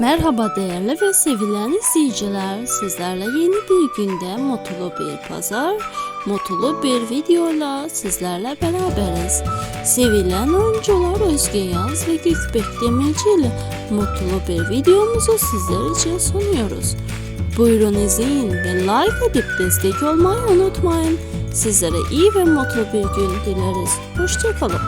Merhaba değerli ve sevilen izleyiciler. Sizlerle yeni bir günde mutlu bir pazar, mutlu bir videoyla sizlerle beraberiz. Sevilen oyuncular Özge Yaz ve Gökbek Demirci ile mutlu bir videomuzu sizler için sunuyoruz. Buyurun izleyin ve like edip destek olmayı unutmayın. Sizlere iyi ve mutlu bir gün dileriz. Hoşçakalın.